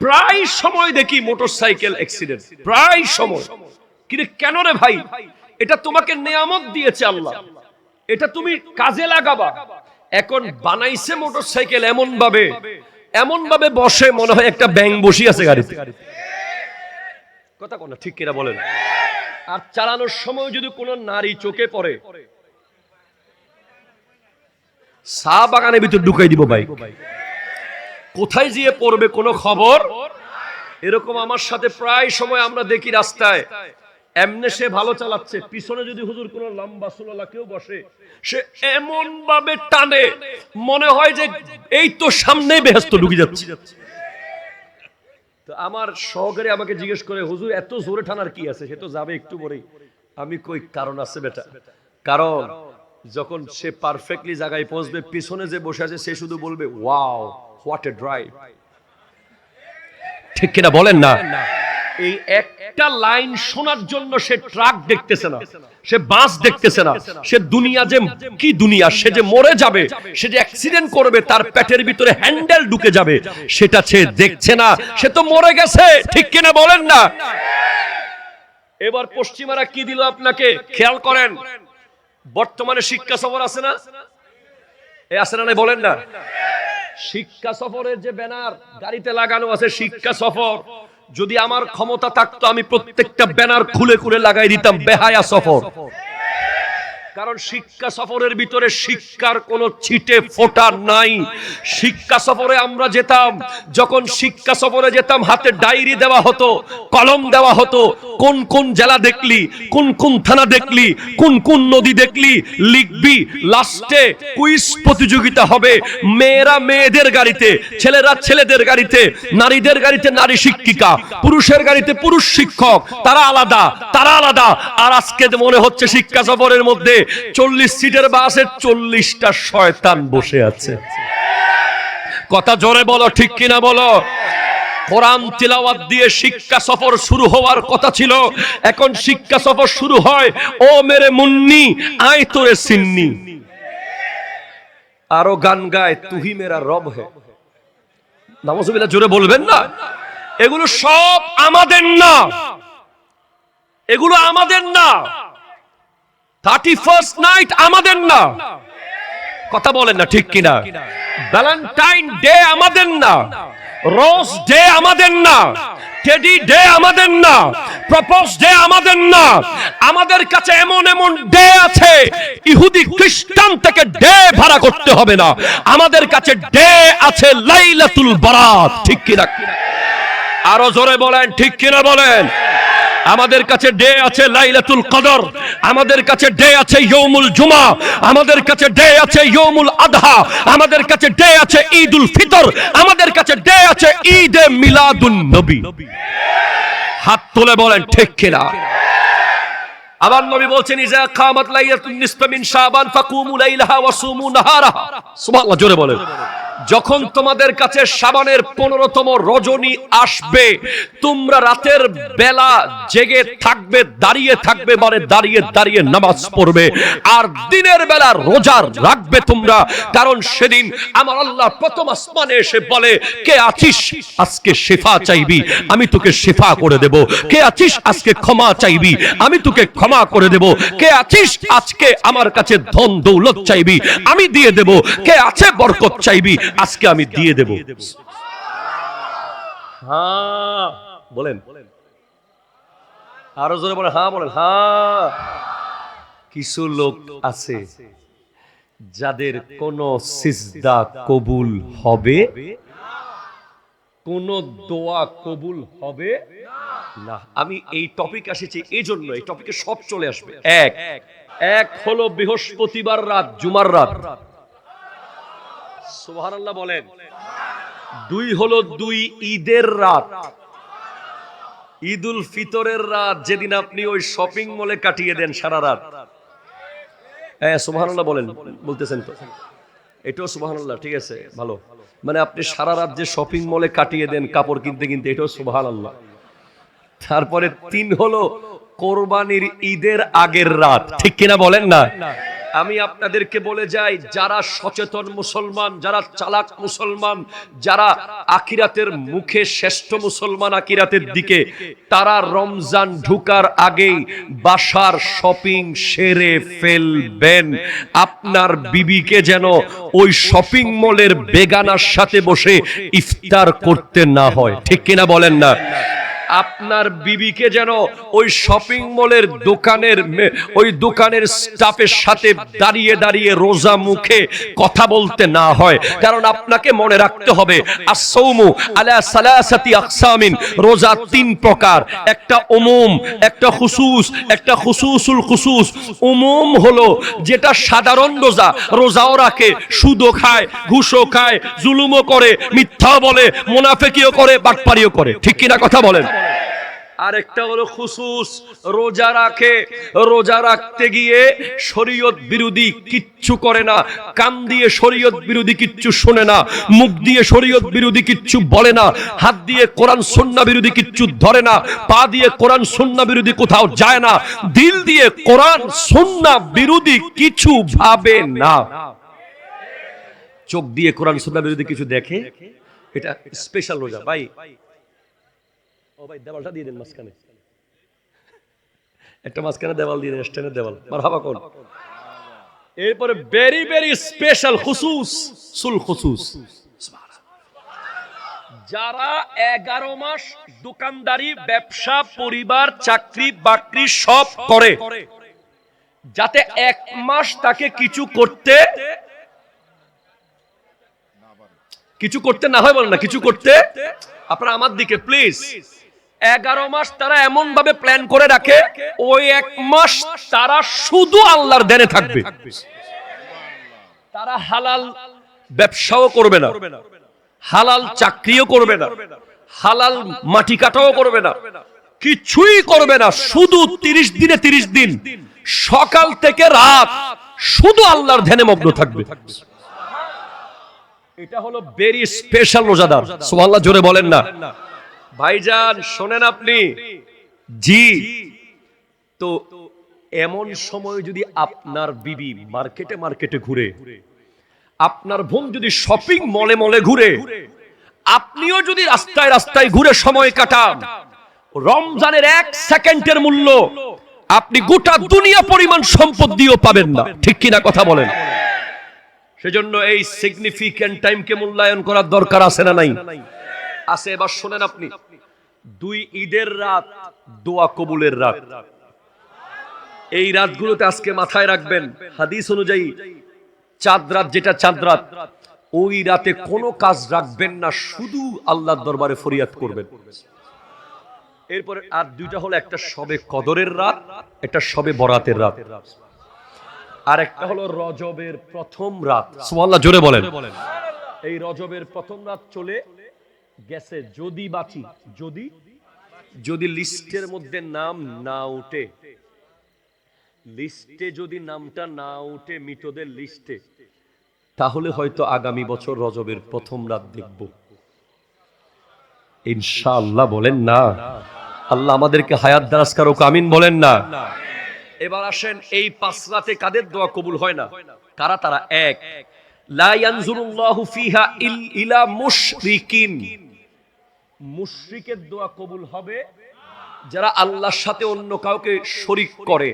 প্রায় সময় দেখি মোটরসাইকেল অ্যাক্সিডেন্ট প্রায় সময়। কিন্তু কেন রে ভাই? এটা তোমাকে নিয়ামত দিয়েছে আল্লাহ। এটা তুমি কাজে লাগাবা। এখন বানাইছে মোটরসাইকেল এমন ভাবে এমন ভাবে বসে মনে হয় একটা ব্যাং বসি আছে গাড়িতে। কথা কোন ঠিক কিনা বলেন? আর চালানোর সময় যদি কোনো নারী চোখে পড়ে, চা বাগানের ভিতর ঢুকাই দিব ভাই। কোথায় যেয়ে পড়বে কোনো খবর? এরকম আমার সাথে প্রায় সময় আমরা দেখি রাস্তায়। এমনে সে ভালো চালাচ্ছে। পিছনে যদি হুজুর কোন লম্বা সুললা কেউ বসে, সে এমন ভাবে টানে। মনে হয় যে এই তো সামনেই বেহেস্ত ঢুকে যাচ্ছে। তো আমার সহকারী আমাকে জিজ্ঞেস করে, হুজুর, এত জোরে টানার কি আছে? সে তো যাবে একটু পরেই। আমি কই, কারণ আছে বেটা। কারণ যখন সে পারফেক্টলি জায়গায় পৌঁছবে, পিছনে যে বসে আছে, সে শুধু বলবে ওয়াও হোয়াট এ ড্রাইভ ঠিক কিনা বলেন না? এই একটা লাইন শোনার জন্য সে ট্রাক দেখতেছে না। সে বাস দেখতেছে না। সে দুনিয়া যে কি দুনিয়া? সে যে মরে যাবে সে যে অ্যাক্সিডেন্ট করবে তার পেটের ভিতরে হ্যান্ডেল ঢুকে যাবে সেটা সে দেখছে না। সে তো মরে গেছে। ঠিক কিনা বলেন না? এবার পশ্চিমারা কি দিল আপনাকে? খেয়াল করেন। বর্তমানে শিক্ষা সফর আছে না? এ আছে না বলেন না। শিক্ষা সফরের যে ব্যানার, গাড়িতে লাগানো আছে শিক্ষা সফর। যদি আমার ক্ষমতা থাকতো, আমি প্রত্যেকটা ব্যানার খুলে খুলে লাগাই দিতাম, বেহায়া সফর। কারণ শিক্ষা সফরের ভিতরে শিক্ষার কোনো ছিটে ফোটা নাই। শিক্ষা সফরে আমরা যেতাম, যখন শিক্ষা সফরে যেতাম, হাতে ডায়েরি দেওয়া হতো, কলম দেওয়া হতো, কোন কোন জেলা দেখলি, কোন কোন থানা দেখলি, কোন কোন নদী দেখলি, লিখবি, লাস্টে কুইজ প্রতিযোগিতা হবে, মেয়েরা মেয়েদের গাড়িতে, ছেলেরা ছেলেদের গাড়িতে, নারীদের গাড়িতে নারী শিক্ষিকা, পুরুষের গাড়িতে পুরুষ শিক্ষক, তারা আলাদা তারা আলাদা। আর আজকে মনে হচ্ছে শিক্ষা সফরের মধ্যে চল্লিশ সিটের বাসে চল্লিশটা শয়তান বসে আছে। কথা জোরে বলো, ঠিক কিনা বলো? কোরআন তিলাওয়াত দিয়ে শিক্ষা সফর শুরু হওয়ার কথা ছিল। এখন শিক্ষা সফর শুরু হয়, ও মেরে মুন্নি, আয় তোরে সিন্নি। আরও গান গায়, তুহি মেরা রব হে। নামসুবিল্লাহ জোরে বলবেন না? এগুলো সব আমাদের না। এগুলো আমাদের না। থার্টি ফার্স্ট নাইট আমাদের না। কথা বলেন না ঠিক কিনা। ভ্যালেন্টাইন ডে আমাদের না। রোজ ডে আমাদের না। টেডি ডে আমাদের না। প্রপোজ ডে আমাদের না। আমাদের কাছে এমন এমন ডে আছে, ইহুদি খ্রিস্টান থেকে ডে ভাড়া করতে হবে না। আমাদের কাছে ডে আছে লাইলাতুল বারাত। ঠিক কিনা? আরও জোরে বলেন, ঠিক কিনা বলেন? আমাদের কাছে ডে আছে লাইলাতুল কদর, আমাদের কাছে ডে আছে ইয়ৌমুল জুমা, আমাদের কাছে ডে আছে ইয়ৌমুল আধা আমাদের কাছে ডে আছে ঈদুল ফিতর, আমাদের কাছে ডে আছে ঈদে মিলাদুন নবী। হাত তুলে বলেন, ঠিক কিনা? আবার নবী বলছেন, ইজা কামাত লাইলাতুন নিসফা মিন শাবান ফাকুমু লাইলাহা ওয়া সুমু নাহারাহা। সুবহানাল্লাহ, জোরে বলেন। যখন তোমাদের কাছে সাবানের পনেরোতম রজনী আসবে, তোমরা রাতের বেলা জেগে থাকবে, দাঁড়িয়ে থাকবে মানে দাঁড়িয়ে দাঁড়িয়ে নামাজ পড়বে, আর দিনের বেলা রোজার রাখবে তোমরা। কারণ সেদিন আমার আল্লাহ প্রথম আসমানে এসে বলে, কে আছিস? আজকে শেফা চাইবি। আমি তোকে শেফা করে দেব। কে আছিস? আজকে ক্ষমা চাইবি। আমি তোকে করে দেব। কে আছিস? আজকে আমার কাছে ধন দৌলত চাইবি। আমি দিয়ে দেব। কে আছে বরকত চাইবি? আজকে আমি দিয়ে দেব। হ্যাঁ বলেন। আরও জোরে বলেন। হ্যাঁ বলেন। হ্যাঁ। কিছু লোক আছে যাদের কোন সিজদা কবুল হবে? কোন দোয়া কবুল হবে? না আমি এই টপিক এসেছি এই জন্য এই টপিকে সব চলে আসবে। এক। এক। হলো বৃহস্পতিবার রাত জুমার রাত। সুবহানাল্লাহ বলেন। দুই হলো দুই ঈদের রাত। ঈদুল ফিতরের রাত যেদিন আপনি ওই শপিং মলে কাটিয়ে দেন সারা রাত। হ্যাঁ সুবহানাল্লাহ বলেন বলতেছেন তো। এটাও সুবহানাল্লাহ ঠিক আছে ভালো। মানে আপনি সারা রাত যে শপিং মলে কাটিয়ে দেন কাপড় কিনতে কিনতে এটাও সুবহানাল্লাহ। তারপরে তিন হলো কোরবানির ঈদের আগের রাত। ঠিক কিনা বলেন না? আমি আপনাদেরকে বলে যাই, যারা সচেতন মুসলমান, যারা চালাক মুসলমান, যারা আকিরাতের মুখে শ্রেষ্ঠ মুসলমান আকিরাতের দিকে, তারা রমজান ঢুকার আগেই বাসার শপিং সেরে ফেলবেন। আপনার বিবিকে যেন ওই শপিং মলের বেগানার সাথে বসে ইফতার করতে না হয়। ঠিক কিনা বলেন না? আপনার বিবিকে যেন ওই শপিং মলের দোকানের ওই দোকানের স্টাফের সাথে দাঁড়িয়ে দাঁড়িয়ে রোজা মুখে কথা বলতে না হয়। কারণ আপনাকে মনে রাখতে হবে আসৌমু আলা সালাসাতি আকসামিন, রোজা তিন প্রকার। একটা উমুম, একটা খুসুস, একটা খুসুসুল খুসুস। উমুম হলো যেটা সাধারণ রোজা, রোজাও রাখে, সুদও খায়, ঘুষও খায়, জুলুমও করে মিথ্যা বলে, মুনাফেকিও করে, বাটপারিও করে। ঠিক কিনা কথা বলেন? আরেকটা হলো খুসুস, রোজা রাখে। রোজা রাখতে গিয়ে শরীয়ত বিরোধী কিচ্ছু করে না, কান দিয়ে শরীয়ত বিরোধী কিচ্ছু শোনে না, মুখ দিয়ে শরীয়ত বিরোধী কিচ্ছু বলে না, হাত দিয়ে কোরআন সুন্নাহ বিরোধী কিচ্ছু ধরে না, পা দিয়ে কোরআন সুন্নাহ বিরোধী কোথাও যায় না, দিল দিয়ে কোরআন সুন্নাহ বিরোধী কিছু ভাবে না। চোখ দিয়ে কোরআন সুন্নাহ বিরোধী কিছু দেখে? এটা স্পেশাল রোজা, ভাই। ও ভাই দেওয়ালটা দিয়ে দিন মাঝখানে। একটা মাঝখানে দেওয়াল দিয়ে দিন স্ট্যান্ডের দেওয়াল। মারহাবা কোন এরপরে ভেরি ভেরি স্পেশাল খুসুস সুল খুসুস যারা এগারো মাস দোকানদারি ব্যবসা পরিবার চাকরি বাকরি সব করে যাতে এক মাস তাকে কিছু করতে কিছু করতে না হয় বলেন না কিছু করতে আপনারা আমার দিকে প্লিজ এগারো মাস তারা এমন ভাবে প্ল্যান করে রাখে, ওই এক মাস তারা শুধু আল্লাহর দেনে থাকবে। তারা হালাল ব্যবসাও করবে না, হালাল চাকরিও করবে না, হালাল মাটি কাটাও করবে না, কিছুই করবে না, শুধু তিরিশ দিনে তিরিশ দিন, সকাল থেকে রাত শুধু আল্লাহর ধ্যানে মগ্ন থাকবে। এটা হলো ভেরি স্পেশাল রোজাদার। সুবহানাল্লাহ, জোরে বলেন না। ভাইজান শোনেন আপনি। জি। তো এমন সময় যদি আপনার বিবি মার্কেটে মার্কেটে ঘুরে আপনার বোন যদি শপিং মলে মলে ঘুরে আপনিও যদি রাস্তায় রাস্তায় ঘুরে সময় কাটান রমজানের এক সেকেন্ডের মূল্য আপনি গোটা দুনিয়া পরিমাণ সম্পদ দিয়েও পাবেন না। ঠিক কিনা কথা বলেন? সেজন্য এই সিগনিফিক্যান্ট টাইমকে মূল্যায়ন করার দরকার আছে না নাই? আছে, এবার শোনেন আপনি। দুই ঈদের রাত দোয়া কবুলের রাত। এই রাতগুলোতে আজকে মাথায় রাখবেন, হাদিস অনুযায়ী চাঁদ রাত যেটা চাঁদ রাত, ওই রাতে কোনো কাজ রাখবেন না, শুধু আল্লাহর দরবারে ফরিয়াদ করবেন। এরপরে আর দুইটা হলো, একটা সবে কদরের রাত, একটা সবে বরাতের রাত। আর একটা হলো রজবের প্রথম রাত। সুবহানাল্লাহ, জোরে বলেন। এই রজবের প্রথম রাত চলে গেছে, যদি বাঁচি, যদি যদি লিস্টের মধ্যে নাম না উঠে। লিস্টে যদি নামটা না উঠে মৃতদের লিস্টে, তাহলে হয়তো আগামী বছর রজবের প্রথম রাত দেখব। ইনশাআল্লাহ বলেন না। আল্লাহ আমাদেরকে হায়াত দারাজ কারক কামিন বলেন না। এবার আসেন, এই পাঁচ রাতে কাদের দোয়া কবুল হয় না? কারা তারা? এক, লা ইয়ানজুরুল্লাহু ফিহা ইলা মুশরিকিন। মুশরিকের দোয়া কবুল হবে। যারা আল্লাহর সাথে অন্য কাউকে শরিক করে,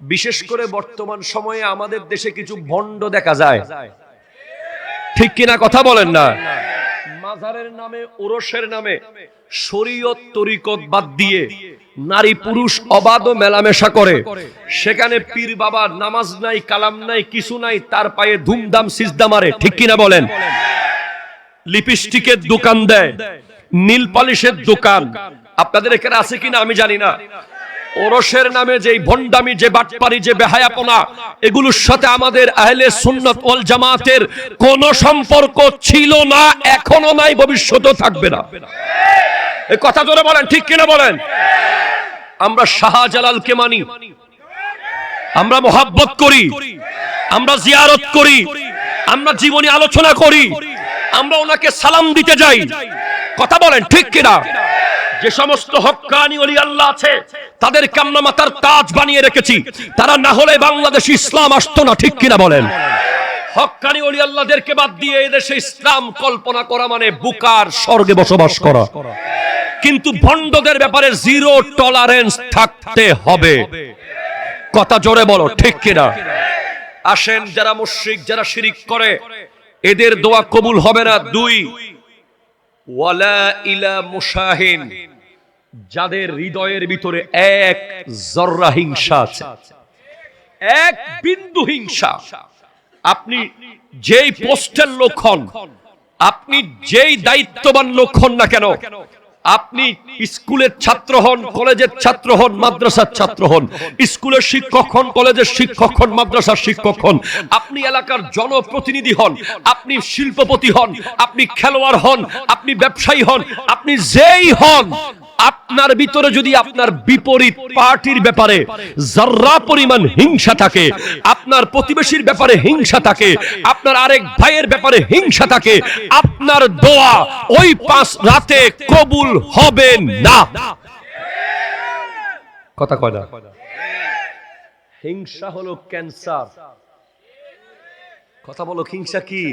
বিশেষ করে বর্তমান সময়ে আমাদের দেশে কিছু ভণ্ড দেখা যায়। ঠিক কিনা কথা বলেন না? মাজারের নামে, ওরসের নামে শরীয়ত তরিকত বাদ দিয়ে নারী পুরুষ অবাধ মেলামেশা করে। সেখানে পীর বাবা নামাজ নাই, কালাম নাই, কিছু নাই, তার পায়ে ধুমধাম সিজদা মারে। ঠিক কিনা বলেন? লিপস্টিকের দোকান দেয়। নীল পালিশের দোকান। আপনাদের এখানে আছে কিনা আমি জানি না। ওরসের নামে যে ভণ্ডামি, যে বাটপারি, যে বেহায়াপনা, এগুলোর সাথে আমাদের আহলে সুন্নত ওয়াল জামাতের কোন সম্পর্ক ছিল না, এখনও নাই, ভবিষ্যতেও থাকবে না। এই কথা ধরে বলেন, ঠিক কিনা বলেন? আমরা শাহজালালকে মানি। আমরা মোহাব্বত করি। আমরা জিয়ারত করি। আমরা জীবনী আলোচনা করি। আমরা ওনাকে সালাম দিতে যাই। কথা বলেন, ঠিক কিনা? যে সমস্ত হক্কানি অলি আল্লাহ আছে, তাদের কান্না মাতার তাজ বানিয়ে রেখেছি। তারা না হলে বাংলাদেশ ইসলাম আসতো না, ঠিক কিনা বলেন? হক্কানি অলি আল্লাহদেরকে বাদ দিয়ে এদেশে ইসলাম কল্পনা করা মানে বুকার স্বর্গে বসবাস করা। কিন্তু ভণ্ডদের ব্যাপারে জিরো টলারেন্স থাকতে হবে। কথা জোরে বলো, ঠিক কিনা? আসেন যারা মুশরিক, যারা শিরিক করে, এদের দোয়া কবুল হবে না, দুই। ওয়ালা ইলা মুশাহিন, যাদের হৃদয়ের ভিতরে এক জর্রা হিংসা আছে। এক বিন্দু হিংসা। আপনি যেই পোস্টের লোক আপনি যেই দায়িত্ববান লোক না কেন আপনি স্কুলের ছাত্র হন, কলেজের ছাত্র হন, মাদ্রাসার ছাত্র হন। স্কুলের শিক্ষক হন, কলেজের শিক্ষক হন, মাদ্রাসার শিক্ষক হন। আপনি এলাকার জনপ্রতিনিধি হন, আপনি শিল্পপতি হন, আপনি খেলোয়াড় হন, আপনি ব্যবসায়ী হন, আপনি যেই হন আপনার ভিতরে যদি আপনার বিপরীত পার্টির ব্যাপারে জাররা পরিমাণ হিংসা থাকে, আপনার প্রতিবেশীর ব্যাপারে হিংসা থাকে, আপনার আরেক ভাইয়ের ব্যাপারে হিংসা থাকে, আপনার দোয়া ওই পাঁচ রাতে কবুল হবে না। কথা কয় না? হিংসা হলো ক্যান্সার। কথা বলো, হিংসা কি?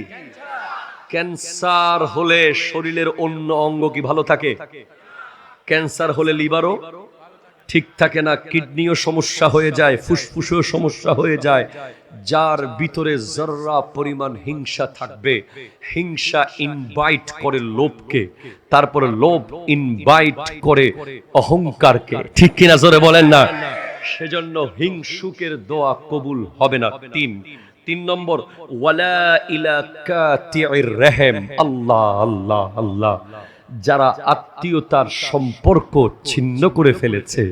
ক্যান্সার হলে শরীরের অন্য অঙ্গ কি ভালো থাকে? ক্যান্সার হলে লিভারও ঠিক থাকে না, কিডনিও সমস্যা হয়ে যায়, ফুসফুসেও সমস্যা হয়ে যায়, যার ভিতরে জর্রা পরিমাণ হিংসা থাকবে। হিংসা ইনভাইট করে লোভকে, তারপরে লোভ ইনভাইট করে অহংকারকে। ঠিক কিনা জোরে বলেন না? সেজন্য হিংসুকের দোয়া কবুল হবে না। তিন তিন নম্বর, ওয়ালা ইলা কাতিউর রহম। আল্লাহ আল্লাহ আল্লাহ। যারা আত্মীয়তার সম্পর্ক ছিন্ন করে ফেলেছে।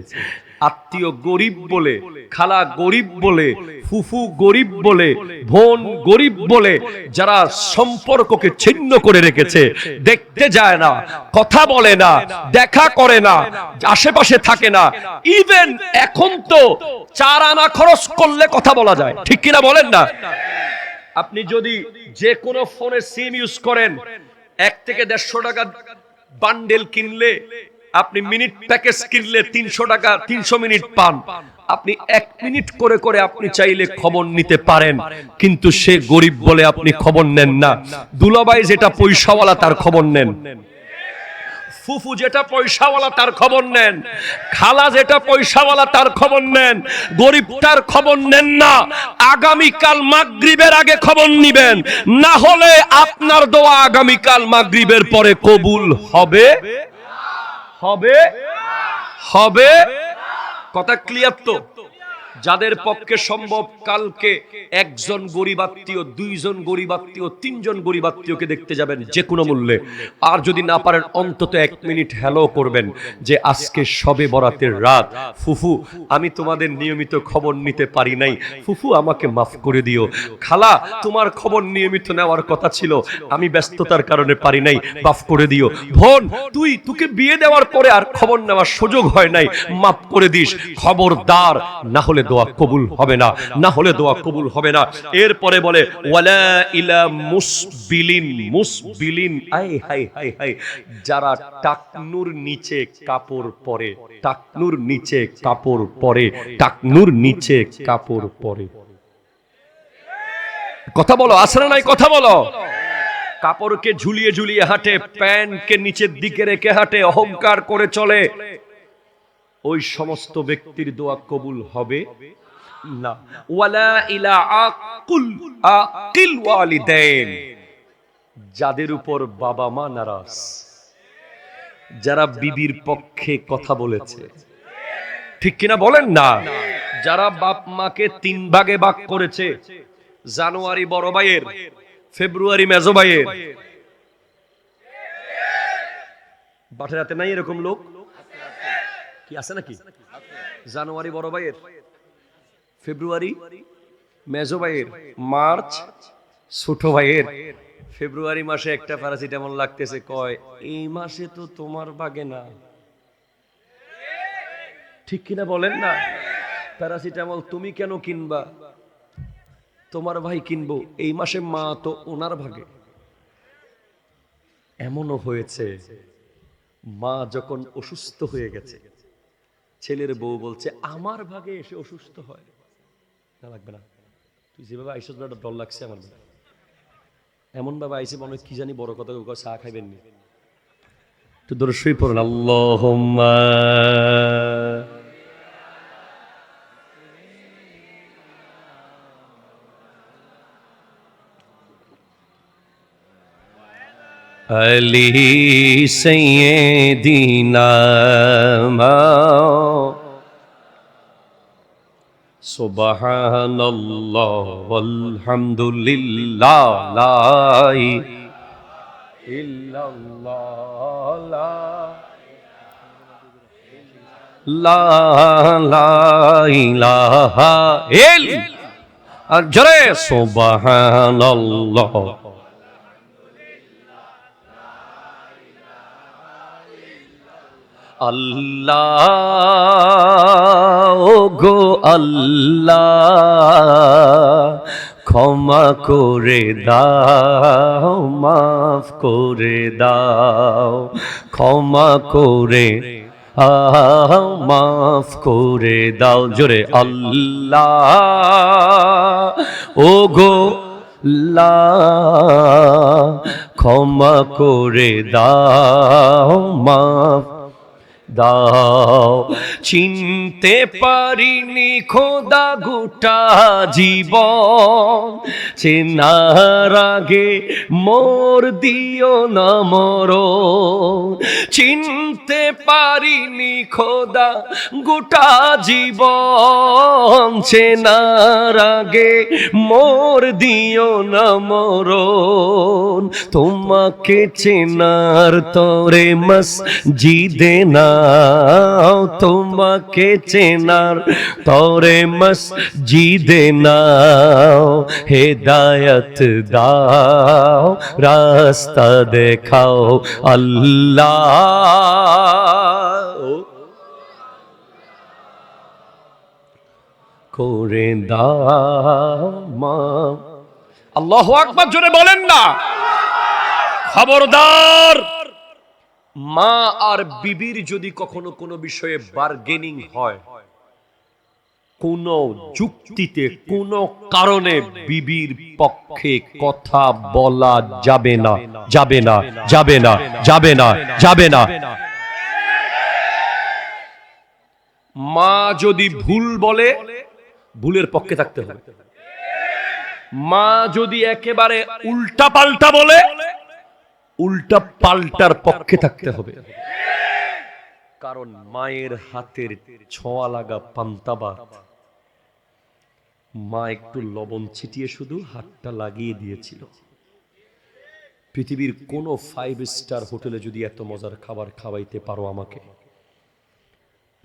আত্মীয় গরিব বলে, খালা গরিব বলে, ফুফু গরিব বলে, বোন গরিব বলে যারা সম্পর্ককে ছিন্ন করে রেখেছে, দেখতে যায় না, কথা বলে না, দেখা করে না, আশেপাশে থাকে না। ইভেন এখন তো চার আনা খরচ করলে কথা বলা যায়। ঠিক কিনা বলেন না? আপনি যদি যে কোনো ফোনে সিম ইউজ করেন, এক থেকে দেড়শো টাকা বান্ডেল কিনলে আপনি মিনিট প্যাকেজ কিনলে তিনশো টাকা, তিনশো মিনিট পান। আপনি এক মিনিট করে করে আপনি চাইলে খবর নিতে পারেন। কিন্তু সে গরিব বলে আপনি খবর নেন না। দুলাবাই যেটা পয়সাওয়ালা তার খবর নেন। ফুফু যেটা পয়সাওয়ালা তার খবর নেন। খালা যেটা পয়সাওয়ালা তার খবর নেন। গরিব তার খবর নেন না। আগামীকাল মাগরিবের আগে খবর নিবেন। না হলে আপনার দোয়া আগামীকাল মাগরিবের পরে কবুল হবে? হবে? হবে? কথা ক্লিয়ার তো? যাদের পক্ষে সম্ভব কালকে একজন গরিব আত্মীয়, দুইজন গরিব আত্মীয়, তিনজন গরিব আত্মীয়কে দেখতে যাবেন যে কোনো মূল্যে। আর যদি না পারেন, অন্তত এক মিনিট হ্যালো করবেন যে আজকে সবে বরাতের রাত। ফুফু, আমি তোমাদের নিয়মিত খবর নিতে পারি নাই। ফুফু, আমাকে মাফ করে দিও। খালা, তোমার খবর নিয়মিত নেওয়ার কথা ছিল। আমি ব্যস্ততার কারণে পারি নাই। মাফ করে দিও। বোন, তুই, তোকে বিয়ে দেওয়ার পরে আর খবর নেওয়ার সুযোগ হয় নাই। মাফ করে দিস। খবরদার, না হলে দোয়া কবুল হবে না না হলে দোয়া কবুল হবে না। এরপরে বলে, ওয়ালা ইলা মুসবিলিন মুসবিলিন আই হাই হাই হাই, যারা টাকনুর নিচে কাপড় পরে, টাকনুর নিচে কাপড় পরে, টাকনুর নিচে কাপড় পরে। কথা বলো আসলে নাই? কথা বলো। কাপড়কে ঝুলিয়ে ঝুলিয়ে হাঁটে, প্যান্টকে নিচের দিকে রেখে হাঁটে, অহংকার করে চলে। ওই সমস্ত ব্যক্তির দোয়া কবুল হবে? না। ওয়ালা ইলা আকুল আকিল ওয়ালিদাইন। যাদের উপর বাবা মা নারাজ যারা বিবির পক্ষে কথা বলেছে। ঠিক কিনা বলেন না? যারা বাপ মাকে তিন ভাগে ভাগ করেছে জানুয়ারি বড় ভাইয়ের ফেব্রুয়ারি মেজো ভাইয়ের। বাঠের হাতে নাই এরকম লোক? কি আছে নাকি? জানুয়ারি বড় ভাইয়ের। ফেব্রুয়ারি মেজো ভাইয়ের। মার্চ ছোট ভাইয়ের। ফেব্রুয়ারি মাসে একটা প্যারাসিটামল লাগতেছে, কয়, এই মাসে তো তোমার বাগে না। ঠিক কিনা বলেন না? প্যারাসিটামল তুমি কেন কিনবা? তোমার ভাই কিনবো, এই মাসে মা তো ওনার ভাগে। এমনও হয়েছে, মা যখন অসুস্থ হয়ে গেছে ছেলের বউ বলছে, আমার ভাগে এসে অসুস্থ হয়। না লাগবে না। তুই যেভাবে আইসো একটা ডর লাগছে আমার। এমন ভাবে আইসে মনে কি জানি বড় কথা ওকে চা খাইবেন নি। তো ধরো শুয়ে পড়েন। আল্লাহ علي سيدنا ما سبحان الله والحمد لله لا إلا الله لا لا إله إلا جري سبحان الله আল্লাহ ও গো আল্লাহ, ক্ষমা করে দাও, মাফ করে দাও, ক্ষমা করে মাফ করে দাও, জোরে আল্লাহ ও গো ক্ষমা করে দাও, মাফ দাও। চিনতে পারিনি খোদা গোটা জীবন। চেনার আগে মোর দিও না মর চিনতে পারিনি খোদা গোটা জীবন। চেনার আগে মোর দিও না মরণ। তোমাকে চেনার তরে মস জিদে নাও তোমাকে চেনার তরে মস জিদে নাও, হেদায়ত দাও, রাস্তা দেখাও আল্লাহ। করে দাও আল্লাহ আকবার, জোরে বলেন না। খবরদার। মা আর বিবির যদি কখনো কোনো বিষয়ে বার্গেনিং হয়, কোন যুক্তিতে, কোন কারণে বিবির পক্ষে কথা বলা যাবে না যাবে না যাবে না যাবে না যাবে না। মা যদি ভুল বলে, ভুলের পক্ষে থাকতে হবে। মা যদি একেবারে উল্টা পাল্টা বলে উল্টা পাল্টার পক্ষে থাকতে হবে। কারণ মায়ের হাতের ছোঁয়া লাগা পান্তাবাদ মা একটু লবণ ছিটিয়ে শুধু হাতটা লাগিয়ে দিয়েছিল। পৃথিবীর কোন ফাইভ স্টার হোটেলে যদি এত মজার খাবার খাওয়াইতে পারো আমাকে,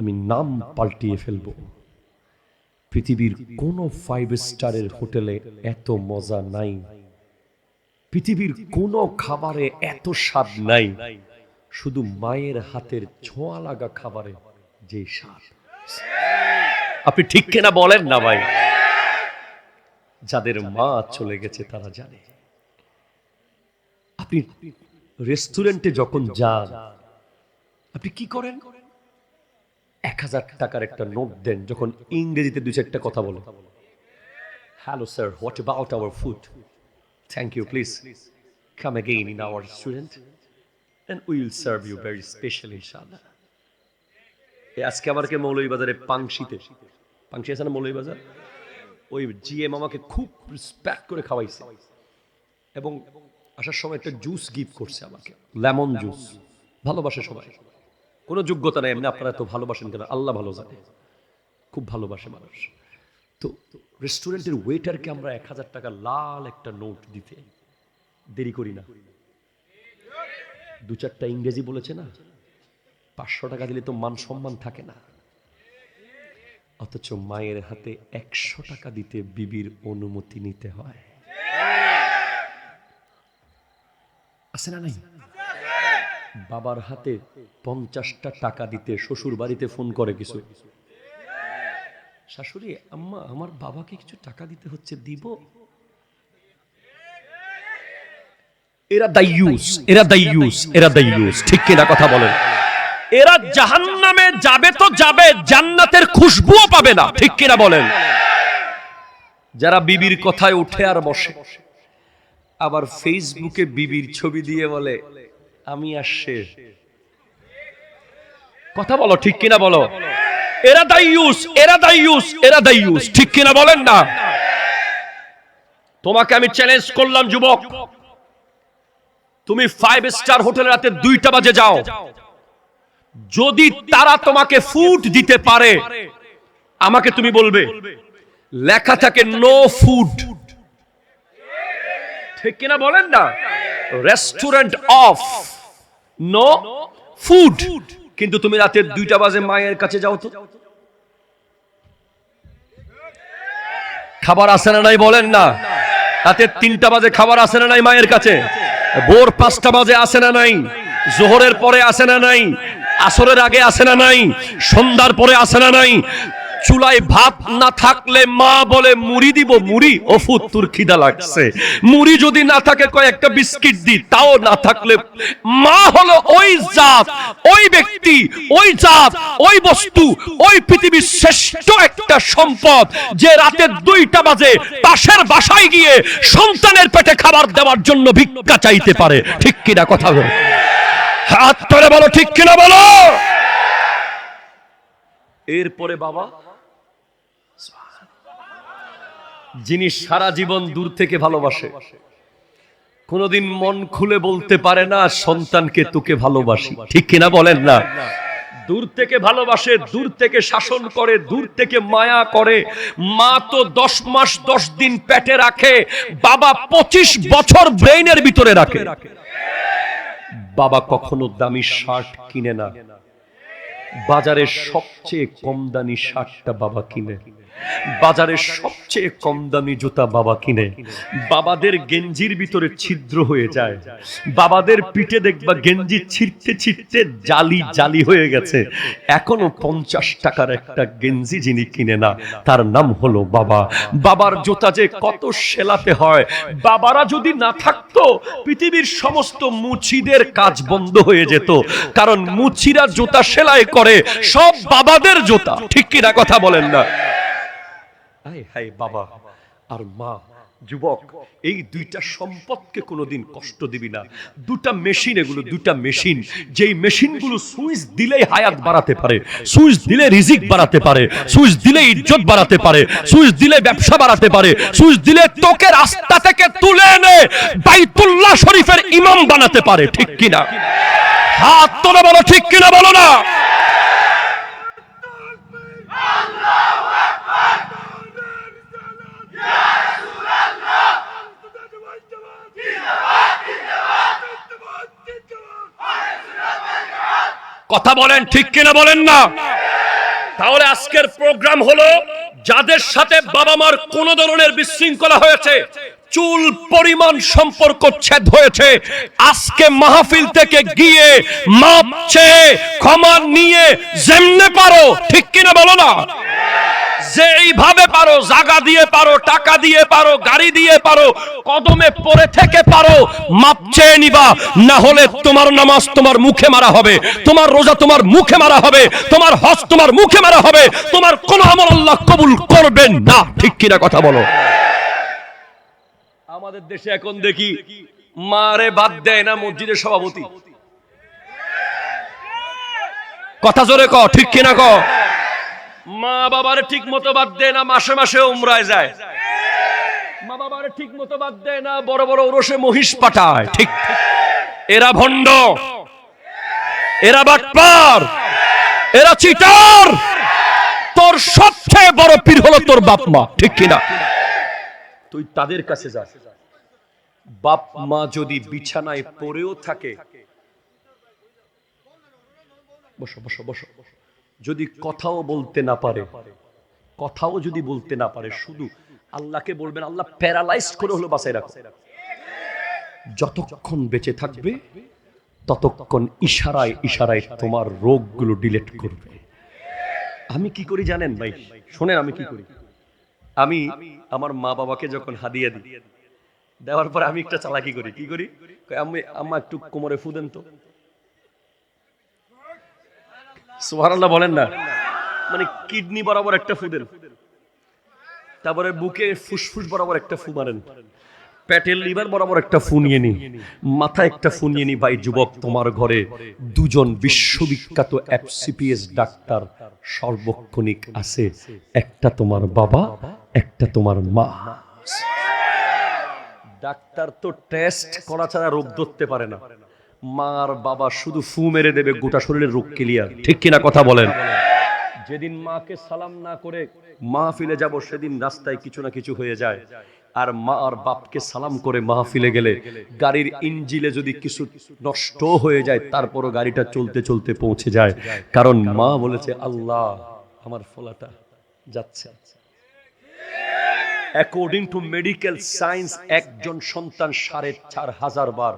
আমি নাম পাল্টিয়ে ফেলব। পৃথিবীর কোন ফাইভ স্টারের হোটেলে এত মজা নাই। পৃথিবীর কোন খাবারে এত স্বাদ নাই। শুধু মায়ের হাতের ছোঁয়া লাগা খাবারে যে স্বাদ। আপনি ঠিক কিনা বলেন না ভাই? যাদের মা চলে গেছে তারা জানে। আপনি রেস্টুরেন্টে যখন যান, আপনি কি করেন? এক হাজার টাকার একটা নোট দেন, যখন ইংরেজিতে দু চারটা কথা বলে hello sir, what about our food? Thank you please come again in our restaurant and will serve you very special ইনশাআল্লাহ এই আজকে আমাকে মৌলভীবাজারে পাংশিতে, পাংশি আছে না মৌলভীবাজার? ওই জিএম আমাকে খুব রেসপেক্ট করে খাওয়াইছে এবং আসার সময় একটা জুস গিফট করছে আমাকে লেমন জুস ভালোবাসে সবাই। কোনো যোগ্যতা নেই, এমনি আপনারা তো ভালোবাসেন কেন? আল্লাহ ভালো জানে। খুব ভালোবাসে মানুষ। তো রেস্টুরেন্টের ওয়েটারকে আমরা এক হাজার টাকা লাল একটা নোট দিতে দেরি করি না। দু চারটা ইংরেজি বলেছে না? পাঁচশো টাকা দিলে তো মান সম্মান থাকে না। অথচ মায়ের হাতে একশো টাকা দিতে বিবির অনুমতি নিতে হয়। আছে না নাই? বাবার হাতে পঞ্চাশটা টাকা দিতে শ্বশুর বাড়িতে ফোন করে কিছু। শাশুড়ি, আম্মা, আমার বাবাকে কিছু টাকা দিতে হচ্ছে, দিব? এরা এরা এরা ঠিক কিনা কথা বলেন। এরা যাবে তো যাবে, জান্নাতের খুশবুও পাবে না। ঠিক কিনা বলেন। যারা বিবির কথায় উঠে আর বসে, আবার ফেসবুকে বিবির ছবি দিয়ে বলে, আমি আর শেষ কথা বলো, ঠিক কিনা বলো? এরা দাইয়ুস এরা দাইয়ুস এরা দাইয়ুস ঠিক কিনা বলেন না? তোমাকে আমি চ্যালেঞ্জ করলাম, যুবক। তুমি ফাইভ স্টার হোটেলে রাতে দুইটা বাজে যাও। যদি তারা তোমাকে ফুড দিতে পারে, আমাকে তুমি বলবে, লেখা থাকে নো ফুড ঠিক কিনা বলেন না? রেস্টুরেন্ট অফ নো ফুড কিন্তু তুমি রাতের দুইটা বাজে মায়ের কাছে যাও তো। খাবার আসে না নাই বলেন না। রাতের তিনটা বাজে খাবার আসে না নাই মায়ের কাছে। ভোর পাঁচটা বাজে আসে না নাই। জোহরের পরে আসে না নাই। আসরের আগে আসে না নাই। সন্ধ্যার পরে আসে না নাই। চুলায় ভাত না থাকলে মা বলে, মুড়ি দিব, মুড়ি? ওফুত তোর খিদা লাগছে। মুড়ি যদি না থাকে, কয়েকটা বিস্কিট দি। তাও না থাকলে মা হলো ওই জাত, ওই ব্যক্তি, ওই জাত, ওই বস্তু, ওই পৃথিবীর শ্রেষ্ঠ একটা সম্পদ যে রাতের দুইটা বাজে পাশের বাসায় গিয়ে সন্তানের পেটে খাবার দেওয়ার জন্য ভিক্ষা চাইতে পারে। ঠিক কিনা কথা বলো। হাত ধরে বলো, ঠিক কিনা বলো? এরপরে বাবা যিনি সারা জীবন দূর থেকে ভালোবাসে। কোনোদিন মন খুলে বলতে পারে না, সন্তানকে তোকে ভালোবাসি। ঠিক কিনা বলেন না? দূর থেকে ভালোবাসে, দূর থেকে শাসন করে, দূর থেকে মায়া করে। মা তো দশ মাস দশ দিন পেটে রাখে, বাবা পঁচিশ বছর ব্রেইনের ভিতরে রাখে। বাবা কখনো দামি শার্ট কিনে না। বাজারের সবচেয়ে কম দামি শার্টটা বাবা কিনে। বাজারের সবচেয়ে কম দামি জুতা বাবা কিনে। বাবাদের গেঞ্জির ভিতরে ছিদ্র হয়ে যায়। বাবাদের পিঠে দেখবা গেঞ্জি ছিটতে ছিটতে জালি জালি হয়ে গেছে। এখনও পঞ্চাশ টাকার একটা গেঞ্জি যিনি কিনে না, তার নাম হলো বাবা। বাবার জুতা যে কত সেলাতে হয়, বাবারা যদি না থাকতো, পৃথিবীর সমস্ত মুচিদের কাজ বন্ধ হয়ে যেত। কারণ মুচিরা জুতা সেলাই করে, সব বাবাদের জুতা। ঠিক কিনা কথা বলেন না? হায় হায় বাবা, আর মা, যুবক, এই দুইটা সম্পদকে কোনোদিন কষ্ট দিবি না। দুটা মেশিন, এগুলো দুটা মেশিন। যেই মেশিনগুলো সুইচ দিলেই হায়াত বাড়াতে পারে, সুইচ দিলে রিজিক বাড়াতে পারে, সুইচ দিলে ইজ্জত বাড়াতে পারে, সুইচ দিলে ব্যবসা বাড়াতে পারে, সুইচ দিলে তোকে রাস্তা থেকে তুলে এনে বাইতুল্লাহ শরীফের ইমাম বানাতে পারে, ঠিক কিনা? হাত তোলে বলো, ঠিক কিনা বলো না? কথা বলেন ঠিক কিনা বলেন না? তাহলে আজকের প্রোগ্রাম হলো যাদের সাথে বাবা মার কোন ধরনের বিশৃঙ্খলা হয়েছে, চুল পরিমাণ সম্পর্ক ছেদ হয়েছে, আজকে মাহফিল থেকে গিয়ে মাপ চেয়ে ক্ষমা নিয়ে যেমনে পারো, ঠিক কিনা বলো না? যে এইভাবে পারো জায়গা দিয়ে পারো টাকা দিয়ে পারো গাড়ি দিয়ে পারো কদমে পড়ে থেকে পারো মাপ চেয়ে নিবা। না হলে তোমার নামাজ তোমার মুখে মারা হবে তোমার রোজা তোমার মুখে মারা হবে তোমার হজ তোমার মুখে মারা হবে তোমার কোন আমল আল্লাহ কবুল করবেন না। ঠিক কিনা কথা বলো। আমাদের দেশে এখন দেখি মারে বাদ দেয় না মসজিদের সভাপতি। কথা জোরে ক ঠিক কিনা ক? মা বাবার ঠিক মতো বাদ দেয় না, মাসে মাসে উমরায় যায়। মা বাবার ঠিক মতো বাদ দেয় না, বড় বড় ওরসে মহিষ পাঠায়, ঠিক। এরা ভণ্ড। এরা বাটপার। এরা চিটার। তোর সবচেয়ে বড় পীর হলো তোর বাপ মা, ঠিক কিনা? তুই তাদের কাছে যা। বাপ মা যদি বিছানায় পড়েও থাকে, বসো বসো বসো। যদি কথাও বলতে না পারে কথাও যদি বলতে না পারে শুধু আল্লাহকে বলবেন আল্লাহ প্যারালাইজ করে হলো বাসায় রাখো। যতক্ষণ বেঁচে থাকবে ততক্ষণ ইশারায় ইশারায় তোমার রোগগুলো ডিলেট করবে। আমি কি করি জানেন ভাই? শোনেন আমি কি করি? আমি আমার মা বাবাকে যখন হাদিয়া দিই দেওয়ার পরে আমি একটা চালাকি করি। কি করি? আমি আম্মা একটু কোমরে ফু দেন তো। সুবহানাল্লাহ বলেন না। মানে কিডনি বরাবর একটা ফু দেন। তারপরে বুকে ফুসফুস বরাবর একটা ফু মারেন। পেটের লিভার বরাবর একটা ফু নিয়ে নি। মাথায় একটা ফু নিয়ে নি, ভাই যুবক, তোমার ঘরে দুজন বিশ্ববিখ্যাত এফসিপিএস ডাক্তার সর্বক্ষণিক আছে। একটা তোমার বাবা, একটা তোমার মা। ডাক্তার তো টেস্ট করা ছাড়া রোগ ধরতে পারে না। মার বাবা শুধু ফু মেরে দেবে, গোটা শরীরের রোগ ক্লিয়ার ঠিক কিনা কথা বলেন? যেদিন মাকে সালাম না করে মাহফিলে যাব, সেদিন রাস্তায় কিছু না কিছু হয়ে যায়। আর মা আর বাপকে সালাম করে মাহফিলে গেলে গাড়ির ইঞ্জিলে যদি কিছু নষ্ট হয়ে যায়, তারপরও গাড়িটা চলতে চলতে পৌঁছে যায়। কারণ মা বলেছে, আল্লাহ, আমার ফলাটা যাচ্ছে। অ্যাকর্ডিং টু মেডিকেল সায়েন্স একজন সন্তান সাড়ে চার হাজার বার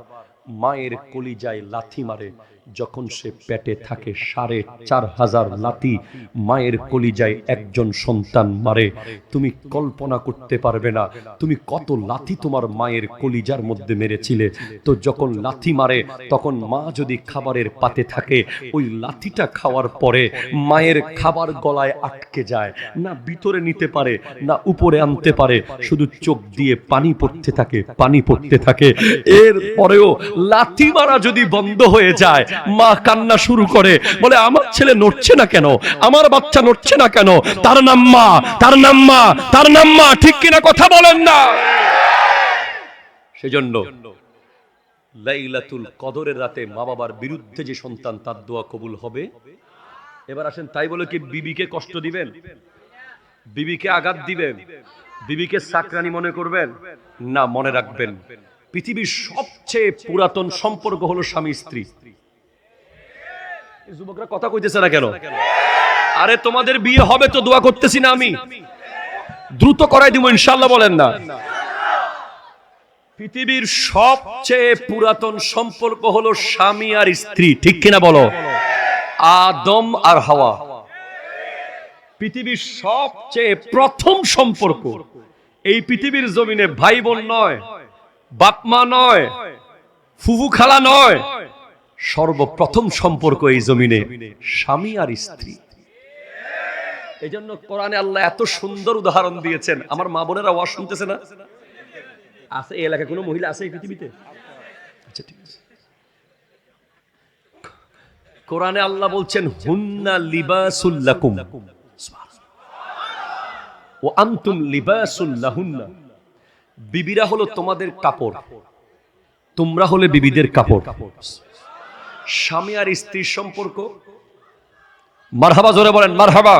মায়ের কলিজায় লাথি মারে। যখন সে পেটে থাকে সাড়ে চার হাজার লাথি মায়ের কলিজায় একজন সন্তান মারে। তুমি কল্পনা করতে পারবে না। তুমি কত লাথি তোমার মায়ের কলিজার মধ্যে মেরেছিলে। তো যখন লাথি মারে তখন মা যদি খাবারের পাতে থাকে ওই লাথিটা খাওয়ার পরে মায়ের খাবার গলায় আটকে যায়। না ভিতরে নিতে পারে না উপরে আনতে পারে। শুধু চোখ দিয়ে পানি পড়তে থাকে পানি পড়তে থাকে। এর পরেও লাথি মারা যদি বন্ধ হয়ে যায় মা কান্না শুরু করে, বলে, আমার ছেলে নড়ছে না কেন? আমার বাচ্চা নড়ছে না কেন? তার নাম মা, তার নাম মা, তার নাম মা। ঠিক কিনা কথা বলেন না? সেজন্য লাইলাতুল কদরের রাতে মা বাবার বিরুদ্ধে যে সন্তান, তার দোয়া কবুল হবে। এবার আসেন, তাই বলে কি বিবিকে কষ্ট দিবেন? বিবিকে আঘাত দিবেন? বিবিকে সাকরানি মনে করবেন? না, মনে রাখবেন, পৃথিবীর সবচেয়ে পুরাতন সম্পর্ক হলো স্বামী স্ত্রী যুবকরা কথা কইতেছে না কেন? আরে তোমাদের বিয়ে হবে তো দোয়া করতেছি না আমি। দ্রুত করাই দিব ইনশাল্লাহ বলেন না। পৃথিবীর সবচেয়ে পুরাতন সম্পর্ক হলো স্বামী আর স্ত্রী, ঠিক কিনা বলো? আদম আর হাওয়া। পৃথিবীর সবচেয়ে প্রথম সম্পর্ক এই পৃথিবীর জমিনে ভাই বোন নয় বাপমা নয়, ফুফু খালা নয় সর্বপ্রথম সম্পর্ক এই জমিনে স্বামী আর স্ত্রী। এই জন্য কোরআনে আল্লাহ এত সুন্দর উদাহরণ দিয়েছেন। আমার মা বোনেরা ওয়াজ শুনতেছে না? আছে, এই এলাকায় কোনো মহিলা আছে এই পৃথিবীতে? আচ্ছা ঠিক আছে। কোরআনে আল্লাহ বলছেন, হুন্না লিবাসুল্লাকুম ও আন্তুম লিবাসুল্লাহুন্না বিবিরা হলো তোমাদের কাপড়। তোমরা হলে বিবিদের কাপড়। স্বামী আর স্ত্রীর সম্পর্ক। মারহাবা জোরে বলেন মারহাবা।